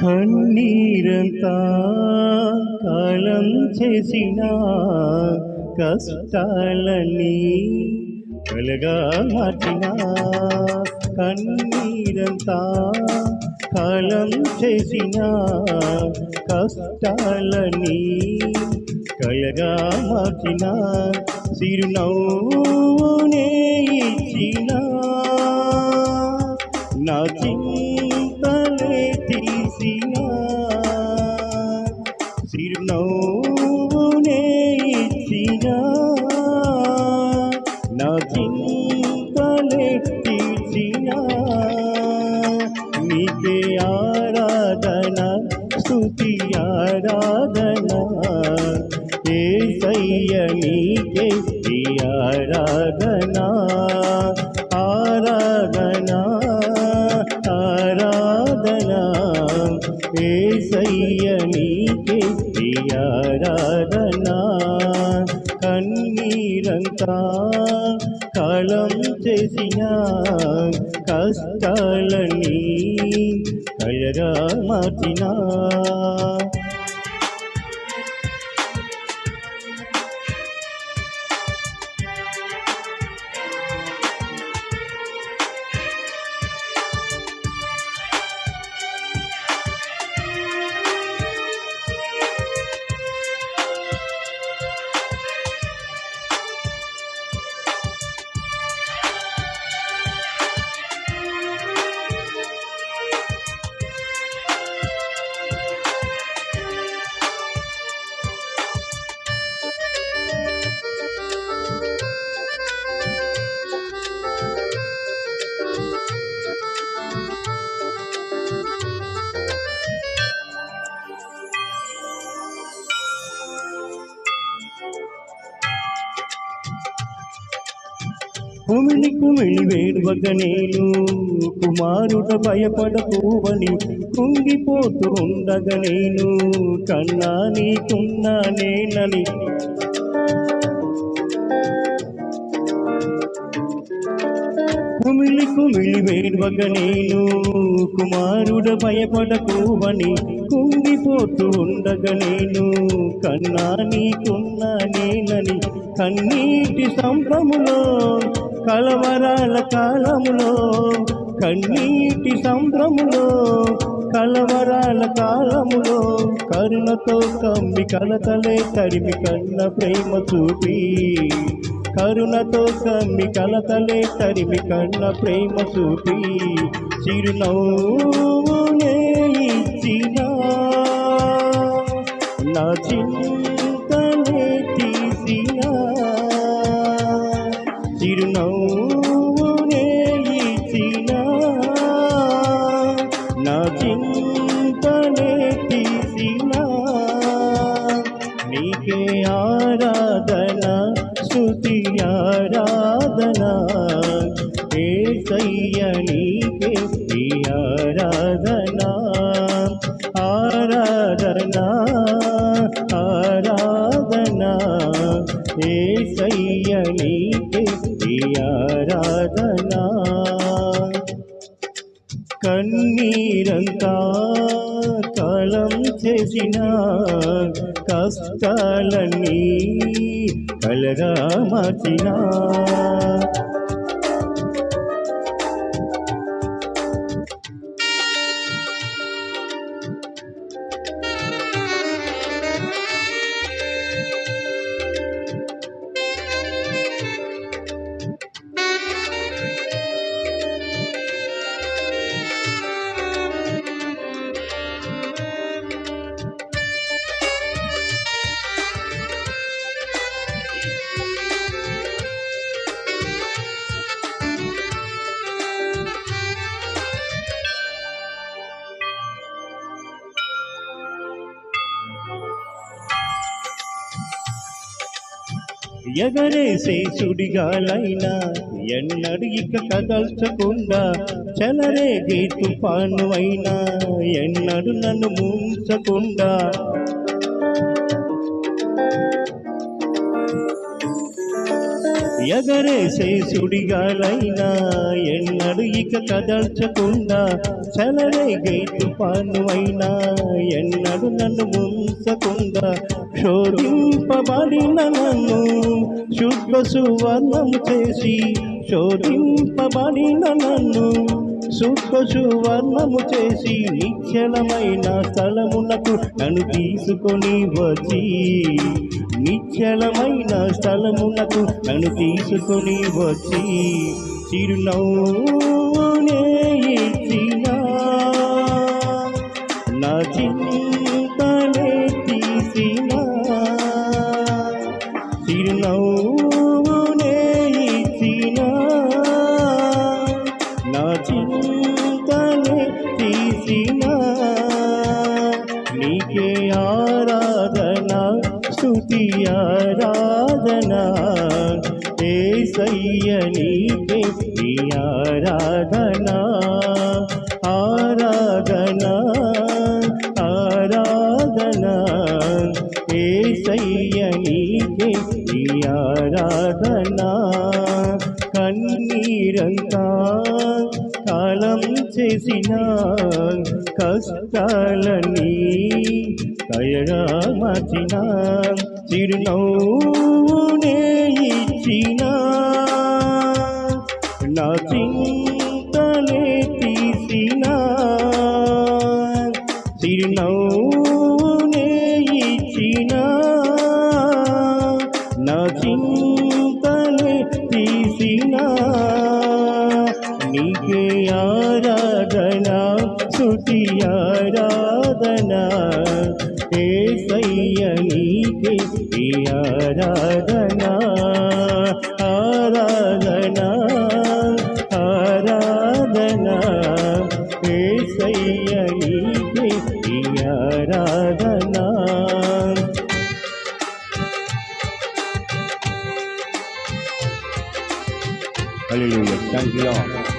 కన్నీరంతా కళం చేసిన కష్టాలని కలగా మార్చిన కన్నీరంతా కళం చేసిన కష్టాలని కలగా మార్చిన చిరునవ్వునే ఇచ్చిన నా చింతలేటి స్థుతి ఆరాధన. ఏసయ్య నీకే ఆరాధన. ఆరాధన ఆరాధన. ఏసయ్య నీకే ఆరాధన. కన్నీరంతా కళం చేసిన కష్టాలని కలగా మార్చినా కుమిలి కుమిలి వేడువక నేను కుమారుడ భయపడకూవని కుంగిపోతూ ఉండగ నేను కన్నా నీకున్నా నేనని. కుమిలి కుమిలి వేడువక నేను కుమారుడ భయపడకూవని కుంగిపోతూ ఉండగ నేను కన్నా నీకున్నా నేనని. కన్నీటి సంభ్రములో కలవరాల కాలములో కన్నీటి సంభ్రములో కలవరాల కాలములో కరుణతో కమ్మి కలతలే తరిమి కన్న ప్రేమ చూపి కరుణతో కమ్మి కలతలే తరిమి కన్న ప్రేమ చూపి చిరునవ్వునే ఇచ్చిన. నా చిన్న నా చింతనే తీసిన. నీకే ఆరాధన స్తుతి ఆరాధన. ఏ సయ్య నీకే ఈ కన్నీరంతా కళం చేసిన కష్టాలన్నీ కలగా మార్చినా ఎగరేసే సుడిగాలైనా ఎన్నడు ఇక కదల్చకుండా చెలరేగే తుఫాను అయినా ఎన్నడు నన్ను ముంచకుండా ఎగరేసే సుడిగాలైనా ఎన్నడు ఇక కదల్చకుండా చలరేగే తుఫాను అయినా ఎన్నడు నన్ను ముంచకుండా శోధింపబడిన నన్ను శుద్ధ సువర్ణము చేసి శోధింపబడిన నన్ను శుద్ధ సువర్ణము చేసి నిశ్చలమైన స్థలమునకు నన్ను తీసుకొని వచ్చి నిశ్చలమైన స్థలమునకు నన్ను తీసుకొని వచ్చి చిరునవ్వునే ఇచ్చిన. నా చింతనే తీసిన. చిరునవ్వునే ఇచ్చిన. నా చింతనే తీసిన. ఏసయ్య నీకే నీ ఆరాధన ఆరాధన ఆరాధన. ఏసయ్య నీకే నీ ఆరాధన కన్నీరంతా కాలం చేసిన కష్టాలని కయగా మార్చిన చిరునవ్వునే ఇచ్చినా నా చింతనే తీసిన చిరునవ్వునే ఇచ్చిన. నా చింతనే తీసిన. నీకే ఆరాధన స్తుతి ఆరాధన. ఏసయ్య నీకే ఆరాధన. ఆరాధనా ఏసయ్య నీకే ఈ ఆరాధన Hallelujah. Thank you, Lord.